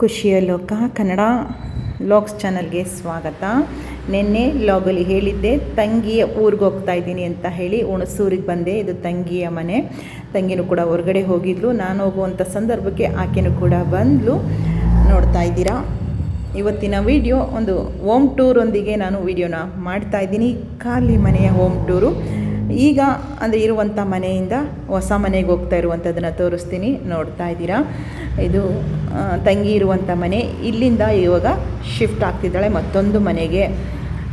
ಖುಷಿಯ ಲೋಕ, ಕನ್ನಡ ಲಾಗ್ಸ್ ಚಾನಲ್ಗೆ ಸ್ವಾಗತ. ನಿನ್ನೆ ಲಾಗಲ್ಲಿ ಹೇಳಿದ್ದೆ, ತಂಗಿಯ ಊರಿಗೆ ಹೋಗ್ತಾ ಇದ್ದೀನಿ ಅಂತ ಹೇಳಿ ಹುಣಸೂರಿಗೆ ಬಂದೆ. ಇದು ತಂಗಿಯ ಮನೆ. ತಂಗಿನೂ ಕೂಡ ಹೊರಗಡೆ ಹೋಗಿದ್ಲು. ನಾನು ಹೋಗುವಂಥ ಸಂದರ್ಭಕ್ಕೆ ಆಕೆನೂ ಕೂಡ ಬಂದಲು. ನೋಡ್ತಾ ಇದ್ದೀರಾ? ಇವತ್ತಿನ ವಿಡಿಯೋ ಒಂದು ಹೋಮ್ ಟೂರೊಂದಿಗೆ ನಾನು ವಿಡಿಯೋನ ಮಾಡ್ತಾ ಇದ್ದೀನಿ. ಖಾಲಿ ಮನೆಯ ಹೋಮ್ ಟೂರು. ಈಗ ಅಂದರೆ ಇರುವಂಥ ಮನೆಯಿಂದ ಹೊಸ ಮನೆಗೆ ಹೋಗ್ತಾ ಇರುವಂಥದ್ದನ್ನು ತೋರಿಸ್ತೀನಿ, ನೋಡ್ತಾ ಇದ್ದೀರಾ? ಇದು ತಂಗಿ ಇರುವಂಥ ಮನೆ. ಇಲ್ಲಿಂದ ಇವಾಗ ಶಿಫ್ಟ್ ಆಗ್ತಿದ್ದಾಳೆ ಮತ್ತೊಂದು ಮನೆಗೆ.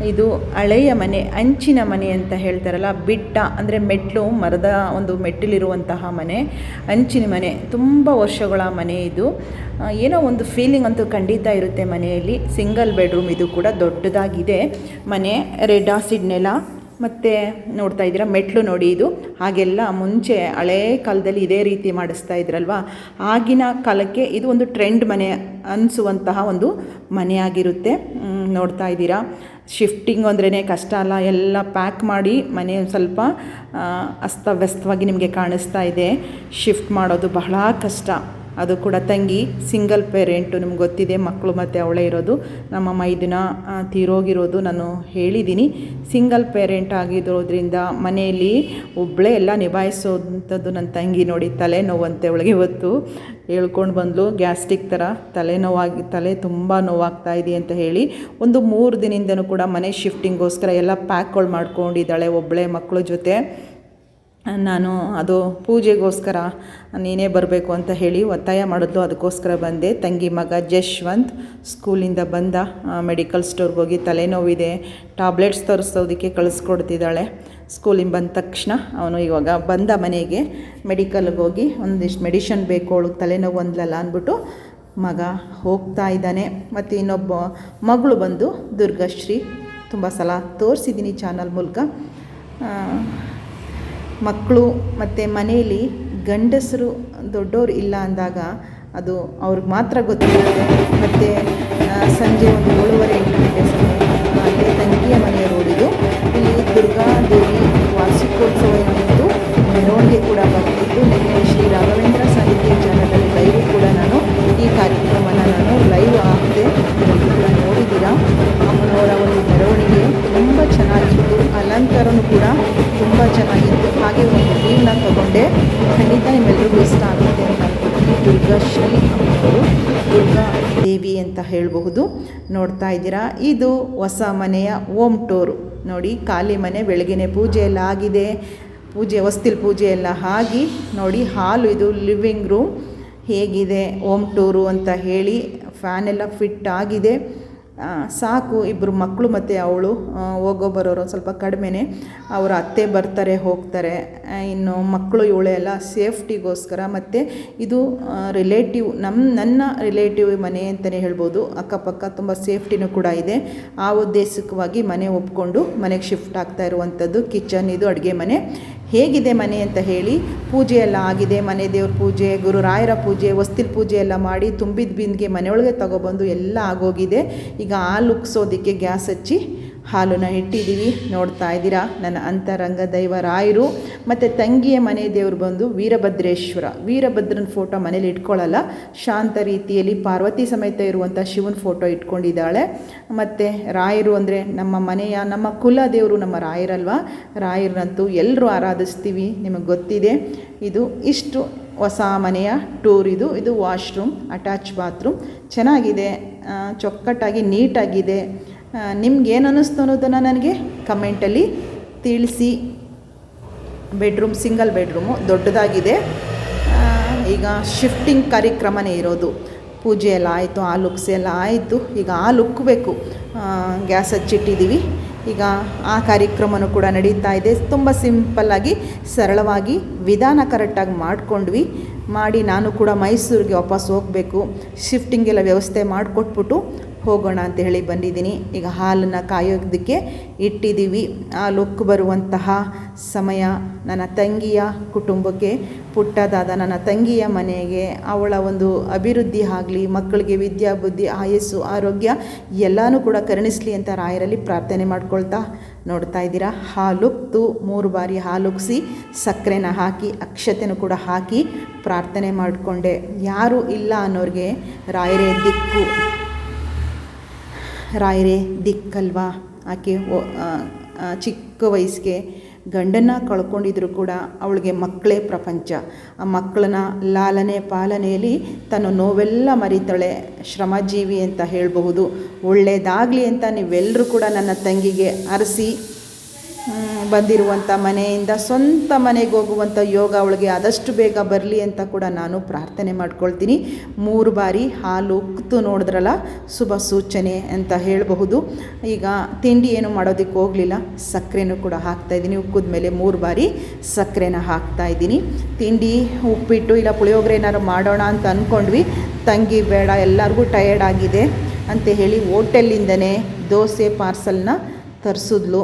ಇದು ಹಳೆಯ ಮನೆ, ಅಂಚಿನ ಮನೆ ಅಂತ ಹೇಳ್ತಾರಲ್ಲ, ಬಿಟ್ಟ ಅಂದರೆ ಮೆಟ್ಲು, ಮರದ ಒಂದು ಮೆಟ್ಟಿಲಿರುವಂತಹ ಮನೆ. ಅಂಚಿನ ಮನೆ, ತುಂಬ ವರ್ಷಗಳ ಮನೆ ಇದು. ಏನೋ ಒಂದು ಫೀಲಿಂಗ್ ಅಂತೂ ಖಂಡಿತ ಇರುತ್ತೆ ಮನೆಯಲ್ಲಿ. ಸಿಂಗಲ್ ಬೆಡ್ರೂಮ್ ಇದು ಕೂಡ ದೊಡ್ಡದಾಗಿದೆ. ಮನೆ, ರೆಡ್ ಆಸಿಡ್ ನೆಲ ಮತ್ತು ನೋಡ್ತಾ ಇದ್ದೀರಾ? ಮೆಟ್ಲು ನೋಡಿ ಇದು. ಹಾಗೆಲ್ಲ ಮುಂಚೆ ಹಳೇ ಕಾಲದಲ್ಲಿ ಇದೇ ರೀತಿ ಮಾಡಿಸ್ತಾ ಇದ್ರಲ್ವ? ಆಗಿನ ಕಾಲಕ್ಕೆ ಇದು ಒಂದು ಟ್ರೆಂಡ್ ಮನೆ ಅನಿಸುವಂತಹ ಒಂದು ಮನೆಯಾಗಿರುತ್ತೆ. ನೋಡ್ತಾ ಇದ್ದೀರಾ? ಶಿಫ್ಟಿಂಗ್ ಅಂದ್ರೇ ಕಷ್ಟ ಅಲ್ಲ. ಎಲ್ಲ ಪ್ಯಾಕ್ ಮಾಡಿ ಮನೆ ಸ್ವಲ್ಪ ಅಸ್ತವ್ಯಸ್ತವಾಗಿ ನಿಮಗೆ ಕಾಣಿಸ್ತಾ ಇದೆ. ಶಿಫ್ಟ್ ಮಾಡೋದು ಬಹಳ ಕಷ್ಟ. ಅದು ಕೂಡ ತಂಗಿ ಸಿಂಗಲ್ ಪೇರೆಂಟು ನಿಮ್ಗೆ ಗೊತ್ತಿದೆ ಮಕ್ಕಳು ಮತ್ತು ಅವಳೇ ಇರೋದು. ನಮ್ಮ ಅಮ್ಮ ಇದನ್ನ ತೀರೋಗಿರೋದು ನಾನು ಹೇಳಿದ್ದೀನಿ ಸಿಂಗಲ್ ಪೇರೆಂಟ್ ಆಗಿರೋದ್ರಿಂದ ಮನೆಯಲ್ಲಿ ಒಬ್ಬಳೇ ಎಲ್ಲ ನಿಭಾಯಿಸೋವಂಥದ್ದು ನನ್ನ ತಂಗಿ ನೋಡಿ ತಲೆನೋವಂತೆ ಅವಳಿಗೆ ಇವತ್ತು. ಹೇಳ್ಕೊಂಡು ಬಂದಳು ಗ್ಯಾಸ್ಟ್ರಿಕ್ ಥರ ತಲೆನೋವಾಗಿ, ತಲೆ ತುಂಬ ನೋವಾಗ್ತಾ ಇದೆ ಅಂತ ಹೇಳಿ. ಒಂದು ಮೂರು ದಿನದಿಂದನೂ ಕೂಡ ಮನೆ ಶಿಫ್ಟಿಂಗೋಸ್ಕರ ಎಲ್ಲ ಪ್ಯಾಕ್ಗಳು ಮಾಡ್ಕೊಂಡಿದ್ದಾಳೆ ಒಬ್ಬಳೇ ಮಕ್ಕಳ ಜೊತೆ. ನಾನು ಅದು ಪೂಜೆಗೋಸ್ಕರ ನೀನೇ ಬರಬೇಕು ಅಂತ ಹೇಳಿ ಒತ್ತಾಯ ಮಾಡಿದ್ಲು. ಅದಕ್ಕೋಸ್ಕರ ಬಂದೆ. ತಂಗಿ ಮಗ ಜಶ್ವಂತ್ ಸ್ಕೂಲಿಂದ ಬಂದ ಮೆಡಿಕಲ್ ಸ್ಟೋರ್ಗೆ ಹೋಗಿ ತಲೆನೋವಿದೆ. ಟ್ಯಾಬ್ಲೆಟ್ಸ್ ತರಿಸೋದಕ್ಕೆ ಕಳಿಸ್ಕೊಡ್ತಿದ್ದಾಳೆ. ಸ್ಕೂಲಿಂದ ಬಂದ ತಕ್ಷಣ ಅವನು ಇವಾಗ ಬಂದ ಮನೆಗೆ ಮೆಡಿಕಲ್ಗೆ ಹೋಗಿ ಒಂದಿಷ್ಟು ಮೆಡಿಷನ್ ಬೇಕು, ಅವಳಿಗೆ ತಲೆನೋವು ಅಂದ್ಲಲ್ಲ ಅಂದ್ಬಿಟ್ಟು ಮಗ ಹೋಗ್ತಾ ಇದ್ದಾನೆ. ಮತ್ತು ಇನ್ನೊಬ್ಬ ಮಗಳು ಬಂದು ದುರ್ಗಶ್ರೀ. ತುಂಬ ಸಲ ತೋರಿಸಿದ್ದೀನಿ ಚಾನಲ್ ಮೂಲಕ. ಮಕ್ಕಳು ಮತ್ತು ಮನೆಯಲ್ಲಿ ಗಂಡಸರು ದೊಡ್ಡವರು ಇಲ್ಲ ಅಂದಾಗ ಅದು ಅವ್ರಿಗೆ ಮಾತ್ರ ಗೊತ್ತಿರುತ್ತೆ. ಮತ್ತು ಸಂಜೆ ಒಂದು ಏಳುವರೆ ಎಂಟು ಗಂಟೆ ಸಮಯ ತಂಗಿಯ ಮನೆಯ ರೋಡಿದು ಇಲ್ಲಿ ದುರ್ಗಾದೇವಿ ವಾರ್ಷಿಕೋತ್ಸವ ತಗೊಂಡೆ ಖಂಡಿತ ನಿಮ್ಮೆಲ್ಲರಿಗೂ ಇಷ್ಟ ಆಗುತ್ತೆ ಅಂತ ದುರ್ಗಾಶ್ರೀ ಅವರು ದುರ್ಗಾ ದೇವಿ ಅಂತ ಹೇಳಬಹುದು. ನೋಡ್ತಾ ಇದ್ದೀರಾ? ಇದು ಹೊಸ ಮನೆಯ ಓಮ್ ಟೋರು. ನೋಡಿ, ಖಾಲಿ ಮನೆ, ಬೆಳಗ್ಗೆನೆ ಪೂಜೆ ಎಲ್ಲ ಆಗಿದೆ. ಪೂಜೆ, ಹೊಸ್ತಿಲ್ ಪೂಜೆ ಎಲ್ಲ ಆಗಿ, ನೋಡಿ, ಹಾಲು ಇದು ಲಿವಿಂಗ್ ರೂಮ್. ಹೇಗಿದೆ ಓಮ್ ಟೂರು ಅಂತ ಹೇಳಿ ಫ್ಯಾನ್ ಎಲ್ಲ ಫಿಟ್ ಆಗಿದೆ. ಸಾಕು ಇಬ್ಬರು ಮಕ್ಕಳು ಮತ್ತು ಅವಳು ಹೋಗೋ ಬರೋರು ಸ್ವಲ್ಪ ಕಡಿಮೆನೇ. ಅವರ ಅತ್ತೆ ಬರ್ತಾರೆ, ಹೋಗ್ತಾರೆ. ಇನ್ನು ಮಕ್ಕಳು ಇವಳೆ ಎಲ್ಲ ಸೇಫ್ಟಿಗೋಸ್ಕರ ಮತ್ತು ಇದು ರಿಲೇಟಿವ್ ನಮ್ಮ ನನ್ನ ರಿಲೇಟಿವ್ ಮನೆ ಅಂತಲೇ ಹೇಳ್ಬೋದು. ಅಕ್ಕಪಕ್ಕ ತುಂಬ ಸೇಫ್ಟಿನೂ ಕೂಡ ಇದೆ. ಆ ಉದ್ದೇಶಕವಾಗಿ ಮನೆ ಒಪ್ಕೊಂಡು ಮನೆಗೆ ಶಿಫ್ಟ್ ಆಗ್ತಾ ಇರುವಂಥದ್ದು ಕಿಚನ್, ಇದು ಅಡುಗೆ ಮನೆ. ಹೇಗಿದೆ ಮನೆ ಅಂತ ಹೇಳಿ ಪೂಜೆ ಎಲ್ಲ ಆಗಿದೆ. ಮನೆ ದೇವ್ರ ಪೂಜೆ, ಗುರುರಾಯರ ಪೂಜೆ, ಹೊಸ್ತಿಲ್ ಪೂಜೆ ಎಲ್ಲ ಮಾಡಿ ತುಂಬಿದ ಬಿಂದಿಗೆ ಮನೆಯೊಳಗೆ ತಗೊಬಂದು ಎಲ್ಲ ಆಗೋಗಿದೆ. ಈಗ ಹಾಲು ಉಕ್ಸೋದಕ್ಕೆ ಗ್ಯಾಸ್ ಹಚ್ಚಿ ಹಾಲನ್ನ ಇಟ್ಟಿದ್ದೀವಿ ನೋಡ್ತಾ ಇದ್ದೀರಾ? ನನ್ನ ಅಂತರಂಗ ದೈವ ರಾಯರು ಮತ್ತು ತಂಗಿಯ ಮನೆ ದೇವರು ಬಂದು ವೀರಭದ್ರೇಶ್ವರ. ವೀರಭದ್ರನ ಫೋಟೋ ಮನೇಲಿ ಇಟ್ಕೊಳ್ಳಲ್ಲ ಶಾಂತ ರೀತಿಯಲ್ಲಿ ಪಾರ್ವತಿ ಸಮೇತ ಇರುವಂಥ ಶಿವನ ಫೋಟೋ ಇಟ್ಕೊಂಡಿದ್ದಾಳೆ. ಮತ್ತು ರಾಯರು ಅಂದರೆ ನಮ್ಮ ಮನೆಯ, ನಮ್ಮ ಕುಲ ದೇವರು ನಮ್ಮ ರಾಯರಲ್ವ? ರಾಯರನ್ನಂತೂ ಎಲ್ಲರೂ ಆರಾಧಿಸ್ತೀವಿ, ನಿಮಗೆ ಗೊತ್ತಿದೆ. ಇದು ಇಷ್ಟು ಹೊಸ ಮನೆಯ ಟೂರ್ ಇದು. ಇದು ವಾಶ್ರೂಮ್ ಅಟ್ಯಾಚ್ ಬಾತ್ರೂಮ್ ಚೆನ್ನಾಗಿದೆ. ಚೊಕ್ಕಟ್ಟಾಗಿ ನೀಟಾಗಿದೆ ನಿಮ್ಗೆ ಏನು ಅನ್ನಿಸ್ತು ಅನ್ನೋದನ್ನು ನನಗೆ ಕಮೆಂಟಲ್ಲಿ ತಿಳಿಸಿ. ಬೆಡ್ರೂಮ್, ಸಿಂಗಲ್ ಬೆಡ್ರೂಮು ದೊಡ್ಡದಾಗಿದೆ. ಈಗ ಶಿಫ್ಟಿಂಗ್ ಕಾರ್ಯಕ್ರಮನೇ ಇರೋದು. ಪೂಜೆ ಎಲ್ಲ ಆಯಿತು, ಆ ಲುಕ್ಸ್ ಎಲ್ಲ ಆಯಿತು. ಈಗ ಆ ಲುಕ್ಬೇಕು ಗ್ಯಾಸ್ ಹಚ್ಚಿಟ್ಟಿದ್ದೀವಿ. ಈಗ ಆ ಕಾರ್ಯಕ್ರಮನೂ ಕೂಡ ನಡೀತಾ ಇದೆ. ತುಂಬ ಸಿಂಪಲ್ಲಾಗಿ ಸರಳವಾಗಿ, ವಿಧಾನ ಕರೆಕ್ಟಾಗಿ ಮಾಡ್ಕೊಂಡ್ವಿ. ಮಾಡಿ ನಾನು ಕೂಡ ಮೈಸೂರಿಗೆ ವಾಪಸ್ ಹೋಗಬೇಕು. ಶಿಫ್ಟಿಂಗೆಲ್ಲ ವ್ಯವಸ್ಥೆ ಮಾಡಿಕೊಟ್ಬಿಟ್ಟು ಹೋಗೋಣ ಅಂತ ಹೇಳಿ ಬಂದಿದ್ದೀನಿ. ಈಗ ಹಾಲನ್ನು ಕಾಯೋದಕ್ಕೆ ಇಟ್ಟಿದ್ದೀವಿ. ಆ ಲುಕ್ ಬರುವಂತಹ ಸಮಯ ನನ್ನ ತಂಗಿಯ ಕುಟುಂಬಕ್ಕೆ ಪುಟ್ಟದಾದ ನನ್ನ ತಂಗಿಯ ಮನೆಗೆ, ಅವಳ ಒಂದು ಅಭಿವೃದ್ಧಿ ಆಗಲಿ, ಮಕ್ಕಳಿಗೆ ವಿದ್ಯಾ ಬುದ್ಧಿ, ಆಯಸ್ಸು, ಆರೋಗ್ಯ ಎಲ್ಲನೂ ಕೂಡ ಕರುಣಿಸಲಿ ಅಂತ ರಾಯರಲ್ಲಿ ಪ್ರಾರ್ಥನೆ ಮಾಡ್ಕೊಳ್ತಾ ನೋಡ್ತಾ ಇದ್ದೀರಾ. ಹಾಲುಕ್ತು ಮೂರು ಬಾರಿ ಹಾಲುಕ್ಸಿ ಸಕ್ಕರೆನ ಹಾಕಿ, ಅಕ್ಷತೆನೂ ಕೂಡ ಹಾಕಿ ಪ್ರಾರ್ಥನೆ ಮಾಡಿಕೊಂಡೆ. ಯಾರೂ ಇಲ್ಲ ಅನ್ನೋರಿಗೆ ರಾಯರೇ ದಿಕ್ಕು. ರಾಯರೇ ದಿಕ್ಕಲ್ವಾ ಆಕೆ ಚಿಕ್ಕ ವಯಸ್ಸಿಗೆ ಗಂಡನ್ನ ಕಳ್ಕೊಂಡಿದ್ರು ಕೂಡ ಅವಳಿಗೆ ಮಕ್ಕಳೇ ಪ್ರಪಂಚ. ಆ ಮಕ್ಕಳನ್ನ ಲಾಲನೆ ಪಾಲನೆಯಲ್ಲಿ ತನ್ನ ನೋವೆಲ್ಲ ಮರಿತಾಳೆ. ಶ್ರಮಜೀವಿ ಅಂತ ಹೇಳಬಹುದು. ಒಳ್ಳೆಯದಾಗಲಿ ಅಂತ ನೀವೆಲ್ಲರೂ ಕೂಡ ನನ್ನ ತಂಗಿಗೆ ಅರಸಿ ಬಂದಿರುವಂಥ ಮನೆಯಿಂದ ಸ್ವಂತ ಮನೆಗೆ ಹೋಗುವಂಥ ಯೋಗ ಅವಳಿಗೆ ಆದಷ್ಟು ಬೇಗ ಬರಲಿ ಅಂತ ಕೂಡ ನಾನು ಪ್ರಾರ್ಥನೆ ಮಾಡ್ಕೊಳ್ತೀನಿ. ಮೂರು ಬಾರಿ ಹಾಲು ಉಕ್ಕಿತು ನೋಡಿದ್ರಲ್ಲ, ಶುಭ ಸೂಚನೆ ಅಂತ ಹೇಳಬಹುದು. ಈಗ ತಿಂಡಿ ಏನು ಮಾಡೋದಕ್ಕೆ ಹೋಗಲಿಲ್ಲ, ಸಕ್ಕರೆನೂ ಕೂಡ ಹಾಕ್ತಾಯಿದ್ದೀನಿ ಉಕ್ಕಿದ ಮೇಲೆ ಮೂರು ಬಾರಿ ಸಕ್ಕರೆನ ಹಾಕ್ತಾಯಿದ್ದೀನಿ ತಿಂಡಿ ಉಪ್ಪಿಟ್ಟು ಇಲ್ಲ ಪುಳಿಯೋಗರೆ ಏನಾದ್ರು ಮಾಡೋಣ ಅಂತ ಅಂದ್ಕೊಂಡ್ವಿ ತಂಗಿ ಬೇಡ, ಎಲ್ಲರಿಗೂ ಟಯರ್ಡ್ ಆಗಿದೆ ಅಂತ ಹೇಳಿ ಹೋಟೆಲ್ಲಿಂದನೇ ದೋಸೆ ಪಾರ್ಸಲ್ನ ತರಿಸಿದ್ಲು.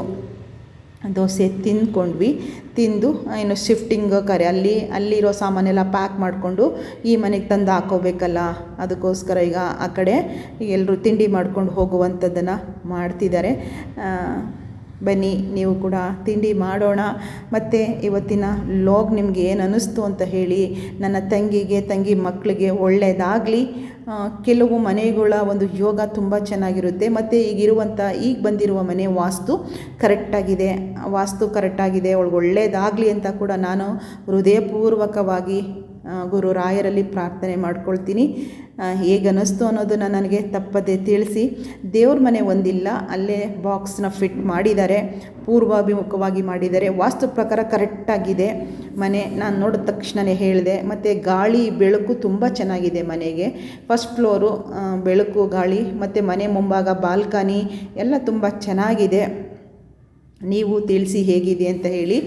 ದೋಸೆ ತಿಂದ್ಕೊಂಡ್ವಿ. ತಿಂದು ಏನು ಶಿಫ್ಟಿಂಗ್ ಕರೆ, ಅಲ್ಲಿ, ಅಲ್ಲಿರೋ ಸಾಮಾನೆಲ್ಲ ಪ್ಯಾಕ್ ಮಾಡಿಕೊಂಡು ಈ ಮನೆಗೆ ತಂದು ಹಾಕೋಬೇಕಲ್ಲ, ಅದಕ್ಕೋಸ್ಕರ ಈಗ ಆ ಕಡೆ ಎಲ್ಲರೂ ತಿಂಡಿ ಮಾಡ್ಕೊಂಡು ಹೋಗುವಂಥದ್ದನ್ನು ಮಾಡ್ತಿದ್ದಾರೆ. ಬನ್ನಿ, ನೀವು ಕೂಡ ತಿಂಡಿ ಮಾಡೋಣ. ಮತ್ತು ಇವತ್ತಿನ ಲಾಗ್ ನಿಮಗೆ ಏನು ಅನ್ನಿಸ್ತು ಅಂತ ಹೇಳಿ, ನನ್ನ ತಂಗಿಗೆ, ತಂಗಿ ಮಕ್ಕಳಿಗೆ ಒಳ್ಳೆಯದಾಗಲಿ ಕೆಲವು ಮನೆಗಳ ಒಂದು ಯೋಗ ತುಂಬ ಚೆನ್ನಾಗಿರುತ್ತೆ. ಮತ್ತು ಈಗಿರುವಂಥ ಈಗ ಬಂದಿರುವ ಮನೆ ವಾಸ್ತು ಕರೆಕ್ಟಾಗಿದೆ. ವಾಸ್ತು ಕರೆಕ್ಟಾಗಿದೆ, ಅವಳಿಗೆ ಒಳ್ಳೆಯದಾಗಲಿ ಅಂತ ಕೂಡ ನಾನು ಹೃದಯಪೂರ್ವಕವಾಗಿ ಗುರು ರಾಯರಲ್ಲಿ ಪ್ರಾರ್ಥನೆ ಮಾಡ್ಕೊಳ್ತೀನಿ. ಹೇಗೆ ಅನ್ನಿಸ್ತು ಅನ್ನೋದನ್ನು ನನಗೆ ತಪ್ಪದೆ ತಿಳಿಸಿ. ದೇವ್ರ ಮನೆ ಒಂದಿಲ್ಲ, ಅಲ್ಲೇ ಬಾಕ್ಸ್ನ ಫಿಟ್ ಮಾಡಿದ್ದಾರೆ, ಪೂರ್ವಾಭಿಮುಖವಾಗಿ ಮಾಡಿದ್ದಾರೆ. ವಾಸ್ತು ಪ್ರಕಾರ ಕರೆಕ್ಟಾಗಿದೆ ಮನೆ. ನಾನು ನೋಡಿದ ತಕ್ಷಣವೇ ಹೇಳಿದೆ, ಮತ್ತು ಗಾಳಿ, ಬೆಳಕು ತುಂಬ ಚೆನ್ನಾಗಿದೆ ಮನೆಗೆ. ಫಸ್ಟ್ ಫ್ಲೋರು ಬೆಳಕು, ಗಾಳಿ, ಮತ್ತು ಮನೆ ಮುಂಭಾಗ ಬಾಲ್ಕನಿ ಎಲ್ಲ ತುಂಬ ಚೆನ್ನಾಗಿದೆ. ನೀವು ತಿಳಿಸಿ ಹೇಗಿದೆ ಅಂತ ಹೇಳಿ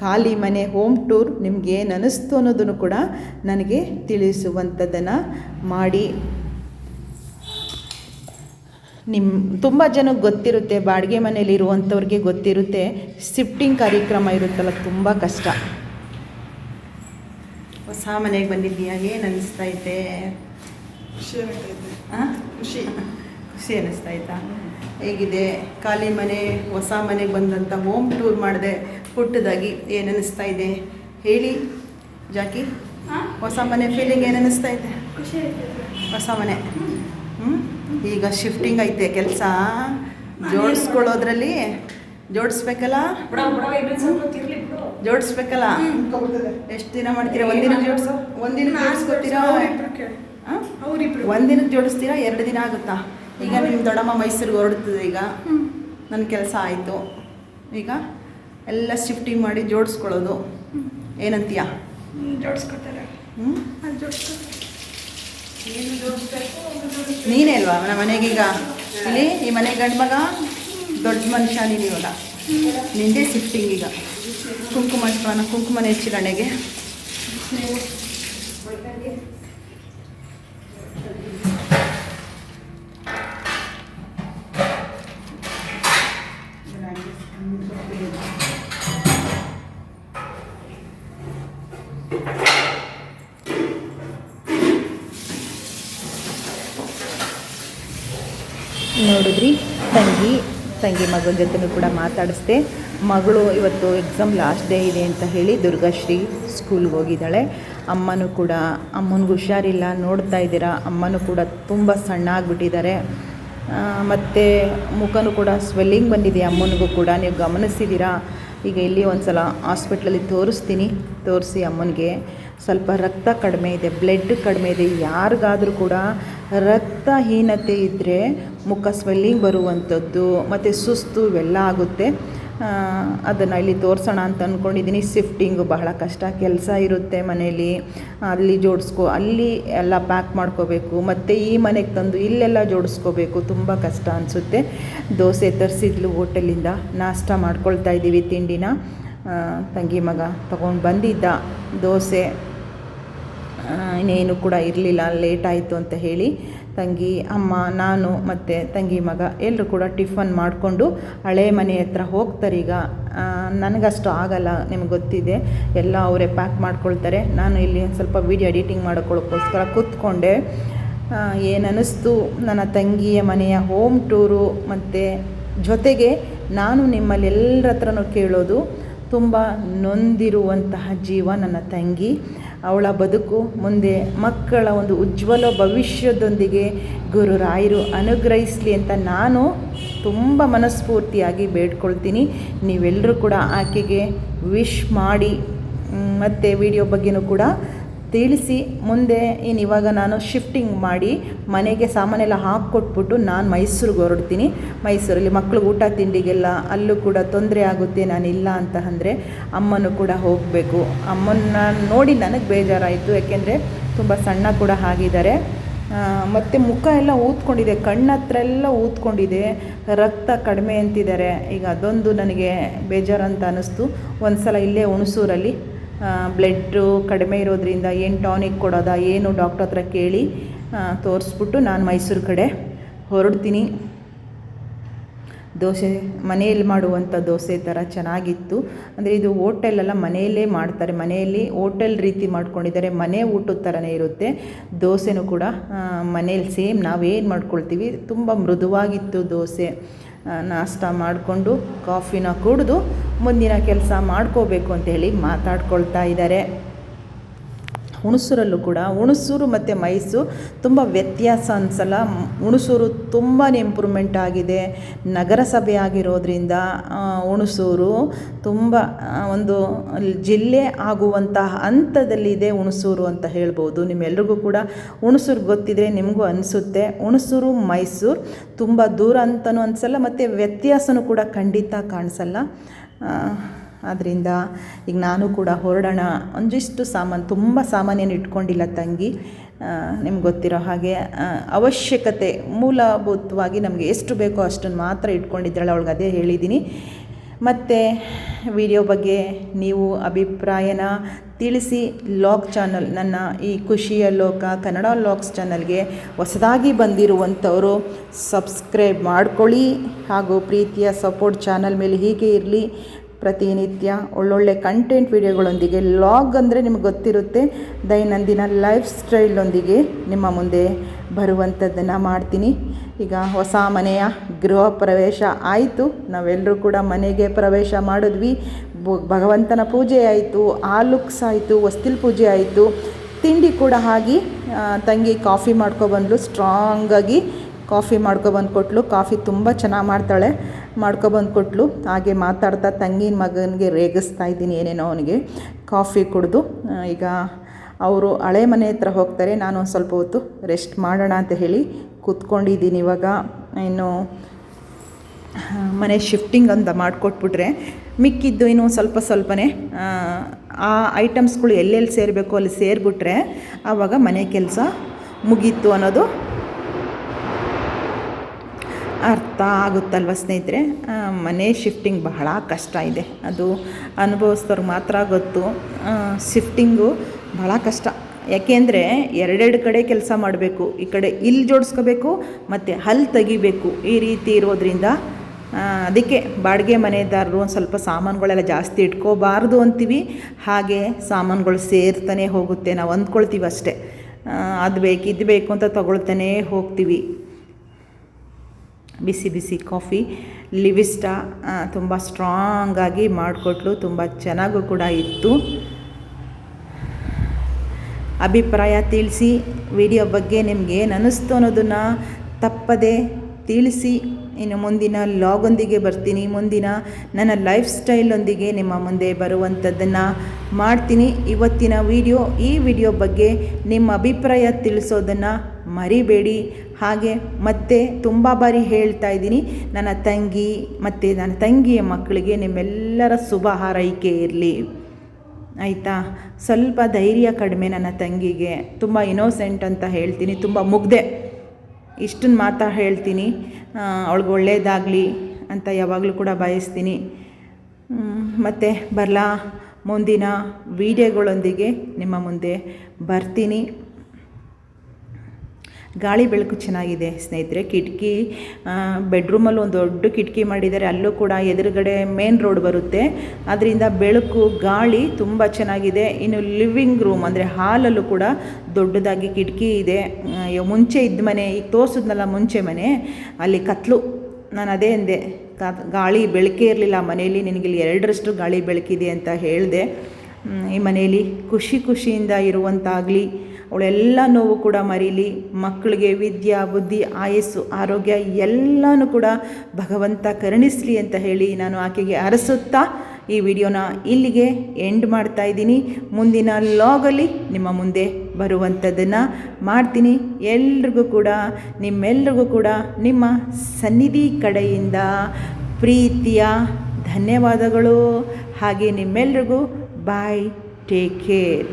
ಖಾಲಿ ಮನೆ ಹೋಮ್ ಟೂರ್ ನಿಮಗೆ ಏನು ಅನ್ನಿಸ್ತು ಅನ್ನೋದನ್ನು ಕೂಡ ನನಗೆ ತಿಳಿಸುವಂಥದ್ದನ್ನು ಮಾಡಿ. ನಿಮ್ಮ ತುಂಬ ಜನಕ್ಕೆ ಗೊತ್ತಿರುತ್ತೆ ಬಾಡಿಗೆ ಮನೇಲಿ ಇರುವಂಥವ್ರಿಗೆ ಗೊತ್ತಿರುತ್ತೆ ಶಿಫ್ಟಿಂಗ್ ಕಾರ್ಯಕ್ರಮ ಇರುತ್ತಲ್ಲ ತುಂಬ ಕಷ್ಟ. ಹೊಸ ಮನೆಗೆ ಬಂದಿದ್ದೀಯಾ? ಏನು ಅನ್ನಿಸ್ತೈತೆ ಖುಷಿ ಖುಷಿ ಹಾಂ ಖುಷಿ. ಖುಷಿ ಅನ್ನಿಸ್ತಾಯ್ತಾ ಹೇಗಿದೆ? ಖಾಲಿ ಮನೆ ಹೊಸ ಮನೆಗೆ ಬಂದಂಥ ಹೋಮ್ ಟೂರ್ ಮಾಡಿದೆ ಪುಟ್ಟದಾಗಿ ಏನನ್ನಿಸ್ತಾ ಇದೆ? ಹೇಳಿ ಜಾಕಿ. ಹೊಸ ಮನೆ ಫೀಲಿಂಗ್ ಏನನ್ನಿಸ್ತಾ ಇದೆ? ಹೊಸ ಮನೆ. ಹ್ಞೂ ಈಗ ಶಿಫ್ಟಿಂಗ್ ಐತೆ ಕೆಲಸ. ಜೋಡಿಸ್ಕೊಳ್ಳೋದ್ರಲ್ಲಿ ಜೋಡಿಸ್ಬೇಕಲ್ಲ? ಜೋಡಿಸ್ಬೇಕಲ್ಲ? ಎಷ್ಟು ದಿನ ಮಾಡ್ತೀರಾ? ಒಂದಿನ ಜೋಡಿಸೋ ಒಂದಿನ ಜೋಡಿಸ್ಕೊತೀರಾ? ಒಂದಿನ ಜೋಡಿಸ್ತೀರಾ? ಎರಡು ದಿನ ಆಗುತ್ತಾ? ಈಗ ನಿಮ್ಮ ದೊಡ್ಡಮ್ಮ ಮೈಸೂರಿಗೆ ಹೊರಡ್ತದೆ ಈಗ. ನನ್ನ ಕೆಲಸ ಆಯಿತು. ಈಗ ಎಲ್ಲ ಶಿಫ್ಟಿಂಗ್ ಮಾಡಿ ಜೋಡಿಸ್ಕೊಳ್ಳೋದು. ಏನಂತೀಯ? ಜೋಡಿಸ್ಕೊತಾರೆ ನೀನೇ ಅಲ್ವಾ? ನಮ್ಮ ಮನೆಗೆ ಈಗ ಇಲ್ಲಿ ಈ ಮನೆ ಗಂಡು ಮಗ ದೊಡ್ಡ ಮನುಷ್ಯ ನೀನು ಇವಾಗ. ನಿಂದೇ ಶಿಫ್ಟಿಂಗ್ ಈಗ. ಕುಂಕುಮ ಕುಂಕುಮನೇ ಕುಂಕುಮನ ಹೆಚ್ಚಿರಣೆಗೆ ನೋಡಿದ್ರಿ? ತಂಗಿ ತಂಗಿ ಮಗಳ ಜೊತೆನೂ ಕೂಡ ಮಾತಾಡಿಸ್ದೆ. ಮಗಳು ಇವತ್ತು ಎಕ್ಸಾಮ್ ಲಾಸ್ಟ್ ಡೇ ಇದೆ ಅಂತ ಹೇಳಿ ದುರ್ಗಾಶ್ರೀ ಸ್ಕೂಲ್ಗೆ ಹೋಗಿದ್ದಾಳೆ. ಅಮ್ಮನೂ ಕೂಡ, ಅಮ್ಮನಿಗೆ ಹುಷಾರಿಲ್ಲ, ನೋಡ್ತಾ ಇದ್ದೀರಾ? ಅಮ್ಮನೂ ಕೂಡ ತುಂಬ ಸಣ್ಣ ಆಗಿಬಿಟ್ಟಿದ್ದಾರೆ. ಮತ್ತು ಮುಖನೂ ಕೂಡ ಸ್ವೆಲ್ಲಿಂಗ್ ಬಂದಿದೆ. ಅಮ್ಮನಿಗೂ ಕೂಡ ನೀವು ಗಮನಿಸಿದ್ದೀರಾ? ಈಗ ಇಲ್ಲಿ ಒಂದು ಸಲ ಹಾಸ್ಪಿಟ್ಲಲ್ಲಿ ತೋರಿಸ್ತೀನಿ. ತೋರಿಸಿ ಅಮ್ಮನಿಗೆ. ಸ್ವಲ್ಪ ರಕ್ತ ಕಡಿಮೆ ಇದೆ ಬ್ಲಡ್ ಕಡಿಮೆ ಇದೆ, ಯಾರಿಗಾದರೂ ಕೂಡ ರಕ್ತಹೀನತೆ ಇದ್ದರೆ ಮುಖ ಸ್ವೆಲ್ಲಿಂಗ್ ಬರುವಂಥದ್ದು, ಮತ್ತು ಸುಸ್ತು ಇವೆಲ್ಲ ಆಗುತ್ತೆ. ಅದನ್ನು ಇಲ್ಲಿ ತೋರಿಸೋಣ ಅಂತ ಅಂದ್ಕೊಂಡಿದ್ದೀನಿ ಶಿಫ್ಟಿಂಗು ಬಹಳ ಕಷ್ಟ, ಕೆಲಸ ಇರುತ್ತೆ ಮನೇಲಿ, ಅಲ್ಲಿ ಜೋಡಿಸ್ಕೊ, ಅಲ್ಲಿ ಎಲ್ಲ ಪ್ಯಾಕ್ ಮಾಡ್ಕೋಬೇಕು, ಮತ್ತು ಈ ಮನೆಗೆ ತಂದು ಇಲ್ಲೆಲ್ಲ ಜೋಡಿಸ್ಕೋಬೇಕು, ತುಂಬ ಕಷ್ಟ ಅನಿಸುತ್ತೆ. ದೋಸೆ ತರಿಸಿದ್ಲು ಹೋಟೆಲಿಂದ ನಾಷ್ಟ ಮಾಡ್ಕೊಳ್ತಾ ಇದ್ದೀವಿ ತಿಂಡಿನ. ತಂಗಿ ಮಗ ತಗೊಂಡು ಬಂದಿದ್ದ ದೋಸೆ ಇನ್ನೇನು ಕೂಡ ಇರಲಿಲ್ಲ ಲೇಟ್ ಆಯಿತು ಅಂತ ಹೇಳಿ ತಂಗಿ ಅಮ್ಮ ನಾನು ಮತ್ತು ತಂಗಿ ಮಗ ಎಲ್ಲರೂ ಕೂಡ ಟಿಫನ್ ಮಾಡಿಕೊಂಡು ಹಳೆ ಮನೆ ಹತ್ರ ಹೋಗ್ತಾರೆ ಈಗ. ಆ, ನನಗಷ್ಟು ಆಗಲ್ಲ ನಿಮ್ಗೆ ಗೊತ್ತಿದೆ. ಎಲ್ಲ ಅವರೇ ಪ್ಯಾಕ್ ಮಾಡ್ಕೊಳ್ತಾರೆ. ನಾನು ಇಲ್ಲಿ ಒಂದು ಸ್ವಲ್ಪ ವೀಡಿಯೋ ಎಡಿಟಿಂಗ್ ಮಾಡ್ಕೊಳ್ಳೋಕ್ಕೋಸ್ಕರ ಕೂತ್ಕೊಂಡೆ. ಏನನ್ನಿಸ್ತು? ನನ್ನ ತಂಗಿಯ ಮನೆಯ ಹೋಮ್ ಟೂರು ಮತ್ತು ಜೊತೆಗೆ ನಾನು ನಿಮ್ಮಲ್ಲಿ ಎಲ್ಲರ ಹತ್ರನೂ ಕೇಳೋದು. ತುಂಬ ನೊಂದಿರುವಂತಹ ಜೀವ ನನ್ನ ತಂಗಿ. ಅವಳ ಬದುಕು ಮುಂದೆ ಮಕ್ಕಳ ಒಂದು ಉಜ್ವಲ ಭವಿಷ್ಯದೊಂದಿಗೆ ಗುರು ರಾಯರು ಅನುಗ್ರಹಿಸಲಿ ಅಂತ ನಾನು ತುಂಬ ಮನಸ್ಫೂರ್ತಿಯಾಗಿ ಬೇಡ್ಕೊಳ್ತೀನಿ. ನೀವೆಲ್ಲರೂ ಕೂಡ ಆಕೆಗೆ ವಿಶ್ ಮಾಡಿ ಮತ್ತು ವಿಡಿಯೋ ಬಗ್ಗೆನೂ ಕೂಡ ತಿಳಿಸಿ ಮುಂದೆ ಏನು ಇವಾಗ ನಾನು ಶಿಫ್ಟಿಂಗ್ ಮಾಡಿ ಮನೆಗೆ ಸಾಮಾನೆಲ್ಲ ಹಾಕ್ಕೊಟ್ಬಿಟ್ಟು ನಾನು ಮೈಸೂರಿಗೆ ಹೊರಡ್ತೀನಿ. ಮೈಸೂರಲ್ಲಿ ಮಕ್ಕಳು ಊಟ ತಿಂಡಿಗೆಲ್ಲ ಅಲ್ಲೂ ಕೂಡ ತೊಂದರೆ ಆಗುತ್ತೆ, ನಾನು ಇಲ್ಲ ಅಂತ ಅಂದರೆ ಅಮ್ಮನೂ ಕೂಡ ಹೋಗಬೇಕು. ಅಮ್ಮನ ನೋಡಿ ನನಗೆ ಬೇಜಾರಾಯಿತು, ಯಾಕೆಂದರೆ ತುಂಬ ಸಣ್ಣ ಕೂಡ ಆಗಿದ್ದಾರೆ. ಮತ್ತು ಮುಖ ಎಲ್ಲ ಊದ್ಕೊಂಡಿದೆ ಕಣ್ಣತ್ರ ಎಲ್ಲ ಊದ್ಕೊಂಡಿದೆ. ರಕ್ತ ಕಡಿಮೆ ಅಂತಿದ್ದಾರೆ. ಈಗ ಅದೊಂದು ನನಗೆ ಬೇಜಾರಂತ ಅನ್ನಿಸ್ತು ಒಂದು ಸಲ ಇಲ್ಲೇ ಹುಣಸೂರಲ್ಲಿ ಬ್ಲಡ್ಡು ಕಡಿಮೆ ಇರೋದ್ರಿಂದ ಏನು ಟಾನಿಕ್ ಕೊಡೋದಾ, ಏನು ಡಾಕ್ಟ್ರ್ ಹತ್ರ ಕೇಳಿ ತೋರಿಸ್ಬಿಟ್ಟು ನಾನು ಮೈಸೂರು ಕಡೆ ಹೊರಡ್ತೀನಿ. ದೋಸೆ, ಮನೆಯಲ್ಲಿ ಮಾಡುವಂಥ ದೋಸೆ ಥರ ಚೆನ್ನಾಗಿತ್ತು. ಅಂದರೆ ಇದು ಹೋಟೆಲೆಲ್ಲ ಮನೆಯಲ್ಲೇ ಮಾಡ್ತಾರೆ. ಮನೆಯಲ್ಲಿ ಹೋಟೆಲ್ ರೀತಿ ಮಾಡ್ಕೊಂಡಿದ್ದಾರೆ. ಮನೆ ಊಟದ ಥರನೇ ಇರುತ್ತೆ. ದೋಸೆನೂ ಕೂಡ ಮನೇಲಿ ಸೇಮ್ ನಾವೇನು ಮಾಡ್ಕೊಳ್ತೀವಿ, ತುಂಬ ಮೃದುವಾಗಿತ್ತು ದೋಸೆ. ನಾಷ್ಟ ಮಾಡಿಕೊಂಡು ಕಾಫಿನ ಕುಡಿದು ಮುಂದಿನ ಕೆಲಸ ಮಾಡ್ಕೋಬೇಕು ಅಂತ ಹೇಳಿ ಮಾತಾಡ್ಕೊಳ್ತಾ ಇದ್ದಾರೆ. ಹುಣಸೂರಲ್ಲೂ ಕೂಡ ಹುಣಸೂರು ಮತ್ತು ಮೈಸೂರು ತುಂಬ ವ್ಯತ್ಯಾಸ ಅನ್ಸಲ್ಲ. ಹುಣಸೂರು ತುಂಬಾ ಇಂಪ್ರೂವ್ಮೆಂಟ್ ಆಗಿದೆ. ನಗರಸಭೆ ಆಗಿರೋದ್ರಿಂದ ಹುಣಸೂರು ತುಂಬ ಒಂದು ಜಿಲ್ಲೆ ಆಗುವಂತಹ ಹಂತದಲ್ಲಿದೆ ಹುಣಸೂರು ಅಂತ ಹೇಳ್ಬೋದು. ನಿಮ್ಮೆಲ್ರಿಗೂ ಕೂಡ ಹುಣಸೂರು ಗೊತ್ತಿದ್ರೆ ನಿಮಗೂ ಅನಿಸುತ್ತೆ. ಹುಣಸೂರು, ಮೈಸೂರು ತುಂಬ ದೂರ ಅಂತಲೂ ಅನಿಸಲ್ಲ, ಮತ್ತು ವ್ಯತ್ಯಾಸನೂ ಕೂಡ ಖಂಡಿತ ಕಾಣಿಸಲ್ಲ. ಆದ್ದರಿಂದ ಈಗ ನಾನು ಕೂಡ ಹೊರಡೋಣ. ಒಂದಿಷ್ಟು ಸಾಮಾನು, ತುಂಬ ಸಾಮಾನೇನು ಇಟ್ಕೊಂಡಿಲ್ಲ ತಂಗಿ. ನಿಮ್ಗೆ ಗೊತ್ತಿರೋ ಹಾಗೆ ಅವಶ್ಯಕತೆ ಮೂಲಭೂತವಾಗಿ ನಮಗೆ ಎಷ್ಟು ಬೇಕೋ ಅಷ್ಟನ್ನು ಮಾತ್ರ ಇಟ್ಕೊಂಡಿದ್ದಾಳೆ ಅವಳಿಗೆ ಅದೇ ಹೇಳಿದ್ದೀನಿ. ಮತ್ತು ವಿಡಿಯೋ ಬಗ್ಗೆ ನೀವು ಅಭಿಪ್ರಾಯನ ತಿಳಿಸಿ. ಲಾಗ್ ಚಾನಲ್, ನನ್ನ ಈ ಖುಷಿಯ ಲೋಕ, ಕನ್ನಡ ಲಾಕ್ಸ್ ಚಾನಲ್ಗೆ ಹೊಸದಾಗಿ ಬಂದಿರುವಂಥವರು ಸಬ್ಸ್ಕ್ರೈಬ್ ಮಾಡ್ಕೊಳ್ಳಿ. ಹಾಗೂ ಪ್ರೀತಿಯ ಸಪೋರ್ಟ್ ಚಾನಲ್ ಮೇಲೆ ಹೀಗೆ ಇರಲಿ. ಪ್ರತಿನಿತ್ಯ ಒಳ್ಳೊಳ್ಳೆ ಕಂಟೆಂಟ್ ವಿಡಿಯೋಗಳೊಂದಿಗೆ ಲಾಗ್ ಅಂದರೆ ನಿಮ್ಗೆ ಗೊತ್ತಿರುತ್ತೆ ದೈನಂದಿನ ಲೈಫ್ ಸ್ಟೈಲೊಂದಿಗೆ ನಿಮ್ಮ ಮುಂದೆ ಬರುವಂಥದ್ದನ್ನು ಮಾಡ್ತೀನಿ. ಈಗ ಹೊಸ ಮನೆಯ ಗೃಹ ಪ್ರವೇಶ ಆಯಿತು. ನಾವೆಲ್ಲರೂ ಕೂಡ ಮನೆಗೆ ಪ್ರವೇಶ ಮಾಡಿದ್ವಿ. ಭಗವಂತನ ಪೂಜೆ ಆಯಿತು ಆ ಲುಕ್ಸ್ ಆಯಿತು ಹೊಸ್ತಿಲ್ ಪೂಜೆ ಆಯಿತು. ತಿಂಡಿ ಕೂಡ ಆ, ತಂಗಿ ಕಾಫಿ ಮಾಡ್ಕೊಬಂದ್ಲು ಸ್ಟ್ರಾಂಗಾಗಿ ಕಾಫಿ ಮಾಡ್ಕೊಬಂದು ಕೊಟ್ಲು ಕಾಫಿ ತುಂಬ ಚೆನ್ನಾಗಿ ಮಾಡ್ತಾಳೆ. ಮಾಡ್ಕೊಬಂದು ಕೊಟ್ಲು ಹಾಗೆ ಮಾತಾಡ್ತಾ ತಂಗಿನ ಮಗನಿಗೆ ರೇಗಿಸ್ತಾ ಇದ್ದೀನಿ ಏನೇನೋ ಅವನಿಗೆ ಕಾಫಿ ಕುಡಿದು. ಈಗ ಅವರು ಹಳೆ ಮನೆ ಹತ್ರ ಹೋಗ್ತಾರೆ. ನಾನು ಒಂದು ಸ್ವಲ್ಪ ಹೊತ್ತು ರೆಸ್ಟ್ ಮಾಡೋಣ ಅಂತ ಹೇಳಿ ಕೂತ್ಕೊಂಡಿದ್ದೀನಿ ಇವಾಗ. ಇನ್ನು ಮನೆ ಶಿಫ್ಟಿಂಗ್ ಅಂತ ಮಾಡಿಕೊಟ್ಬಿಟ್ರೆ ಮಿಕ್ಕಿದ್ದು ಇನ್ನು ಸ್ವಲ್ಪ ಸ್ವಲ್ಪನೇ. ಆ, ಆ ಐಟಮ್ಸ್ಗಳು ಎಲ್ಲೆಲ್ಲಿ ಸೇರಬೇಕು ಅಲ್ಲಿ ಸೇರಿಬಿಟ್ರೆ ಆವಾಗ ಮನೆ ಕೆಲಸ ಮುಗೀತು ಅನ್ನೋದು ಅರ್ಥ ಆಗುತ್ತಲ್ವ ಸ್ನೇಹಿತರೆ? ಮನೆ ಶಿಫ್ಟಿಂಗ್ ಬಹಳ ಕಷ್ಟ ಇದೆ. ಅದು ಅನುಭವಿಸ್ದವ್ರಿಗೆ ಮಾತ್ರ ಗೊತ್ತು. ಶಿಫ್ಟಿಂಗು ಬಹಳ ಕಷ್ಟ. ಯಾಕೆಂದರೆ ಎರಡೆರಡು ಕಡೆ ಕೆಲಸ ಮಾಡಬೇಕು. ಈ ಕಡೆ ಇಲ್ಲಿ ಜೋಡಿಸ್ಕೋಬೇಕು, ಮತ್ತು ಹಲ್ಲು ತೆಗಿಬೇಕು. ಈ ರೀತಿ ಇರೋದ್ರಿಂದ ಅದಕ್ಕೆ ಬಾಡಿಗೆ ಮನೆದಾರರು ಒಂದು ಸ್ವಲ್ಪ ಸಾಮಾನುಗಳೆಲ್ಲ ಜಾಸ್ತಿ ಇಟ್ಕೋಬಾರ್ದು ಅಂತೀವಿ. ಹಾಗೆ ಸಾಮಾನುಗಳು ಸೇರ್ತಾನೆ ಹೋಗುತ್ತೆ. ನಾವು ಅಂದ್ಕೊಳ್ತೀವಿ ಅಷ್ಟೇ ಅದು ಬೇಕು, ಇದು ಬೇಕು ಅಂತ ತಗೊಳ್ತಾನೇ ಹೋಗ್ತೀವಿ. ಬಿಸಿ ಬಿಸಿ ಕಾಫಿ. ಲಿವಿಸ್ಟಾ ತುಂಬ ಸ್ಟ್ರಾಂಗಾಗಿ ಮಾಡಿಕೊಟ್ಲು, ತುಂಬ ಚೆನ್ನಾಗೂ ಕೂಡ ಇತ್ತು. ಅಭಿಪ್ರಾಯ ತಿಳಿಸಿ ವಿಡಿಯೋ ಬಗ್ಗೆ ನಿಮಗೆ ಏನು ಅನ್ನಿಸ್ತು ಅನ್ನೋದನ್ನು ತಪ್ಪದೆ ತಿಳಿಸಿ. ಇನ್ನು ಮುಂದಿನ ಲಾಗೊಂದಿಗೆ ಬರ್ತೀನಿ. ಮುಂದಿನ ನನ್ನ ಲೈಫ್ ಸ್ಟೈಲೊಂದಿಗೆ ನಿಮ್ಮ ಮುಂದೆ ಬರುವಂಥದ್ದನ್ನು ಮಾಡ್ತೀನಿ. ಇವತ್ತಿನ ವಿಡಿಯೋ ಈ ವಿಡಿಯೋ ಬಗ್ಗೆ ನಿಮ್ಮ ಅಭಿಪ್ರಾಯ ತಿಳಿಸೋದನ್ನು ಮರಿಬೇಡಿ. ಹಾಗೆ ಮತ್ತೆ ತುಂಬ ಬಾರಿ ಹೇಳ್ತಾ ಇದ್ದೀನಿ, ನನ್ನ ತಂಗಿ ಮತ್ತು ನನ್ನ ತಂಗಿಯ ಮಕ್ಕಳಿಗೆ ನಿಮ್ಮೆಲ್ಲರ ಶುಭ ಹಾರೈಕೆ ಇರಲಿ. ಆಯಿತಾ? ಸ್ವಲ್ಪ ಧೈರ್ಯ ಕಡಿಮೆ ನನ್ನ ತಂಗಿಗೆ. ತುಂಬ ಇನೋಸೆಂಟ್ ಅಂತ ಹೇಳ್ತೀನಿ, ತುಂಬ ಮುಗ್ದೆ. ಇಷ್ಟನ್ನು ಮಾತಾ ಹೇಳ್ತೀನಿ. ಅವಳಿಗೆ ಒಳ್ಳೆಯದಾಗಲಿ ಅಂತ ಯಾವಾಗಲೂ ಕೂಡ ಬಯಸ್ತೀನಿ. ಮತ್ತು ಬರಲಾ? ಮುಂದಿನ ವೀಡಿಯೋಗಳೊಂದಿಗೆ ನಿಮ್ಮ ಮುಂದೆ ಬರ್ತೀನಿ. ಗಾಳಿ ಬೆಳಕು ಚೆನ್ನಾಗಿದೆ, ಸ್ನೇಹಿತರೆ. ಕಿಟಕಿ ಬೆಡ್ರೂಮಲ್ಲಿ ಒಂದು ದೊಡ್ಡ ಕಿಟಕಿ ಮಾಡಿದ್ದಾರೆ. ಅಲ್ಲೂ ಕೂಡ ಎದುರುಗಡೆ ಮೇನ್ ರೋಡ್ ಬರುತ್ತೆ. ಅದರಿಂದ ಬೆಳಕು, ಗಾಳಿ ತುಂಬ ಚೆನ್ನಾಗಿದೆ. ಇನ್ನು ಲಿವಿಂಗ್ ರೂಮ್ ಅಂದರೆ ಹಾಲಲ್ಲೂ ಕೂಡ ದೊಡ್ಡದಾಗಿ ಕಿಟಕಿ ಇದೆ. ಮುಂಚೆ ಇದ್ದ ಮನೆ, ಈಗ ತೋರಿಸಿದ್ನಲ್ಲ ಮುಂಚೆ ಮನೆ. ಅಲ್ಲಿ ಕತ್ಲು. ನಾನು ಅದೇ ಅಂದೆ ಗಾಳಿ ಬೆಳಕೇ ಇರಲಿಲ್ಲ. ಮನೆಯಲ್ಲಿ ನಿನಗೆ ಇಲ್ಲಿ ಎರಡರಷ್ಟು ಗಾಳಿ ಬೆಳಕಿದೆ ಅಂತ ಹೇಳಿದೆ. ಈ ಮನೆಯಲ್ಲಿ ಖುಷಿ ಖುಷಿಯಿಂದ ಇರುವಂತಾಗಲಿ. ಅವಳೆಲ್ಲ ನೋವು ಕೂಡ ಮರೀಲಿ, ಮಕ್ಕಳಿಗೆ ವಿದ್ಯಾ, ಬುದ್ಧಿ, ಆಯಸ್ಸು, ಆರೋಗ್ಯ ಎಲ್ಲನೂ ಕೂಡ ಭಗವಂತ ಕರುಣಿಸಲಿ ಅಂತ ಹೇಳಿ ನಾನು ಆಕೆಗೆ ಅರಸುತ್ತಾ ಈ ವಿಡಿಯೋನ ಇಲ್ಲಿಗೆ ಎಂಡ್ ಮಾಡ್ತಾ ಇದ್ದೀನಿ. ಮುಂದಿನ ಲಾಗಲ್ಲಿ ನಿಮ್ಮ ಮುಂದೆ ಬರುವಂಥದ್ದನ್ನು ಮಾಡ್ತೀನಿ. ಎಲ್ರಿಗೂ ಕೂಡ, ನಿಮ್ಮೆಲ್ರಿಗೂ ಕೂಡ ನಿಮ್ಮ ಸನ್ನಿಧಿ ಕಡೆಯಿಂದ ಪ್ರೀತಿಯ ಧನ್ಯವಾದಗಳು. ಹಾಗೆ ನಿಮ್ಮೆಲ್ರಿಗೂ ಬಾಯ್ ಟೇಕ್ ಕೇರ್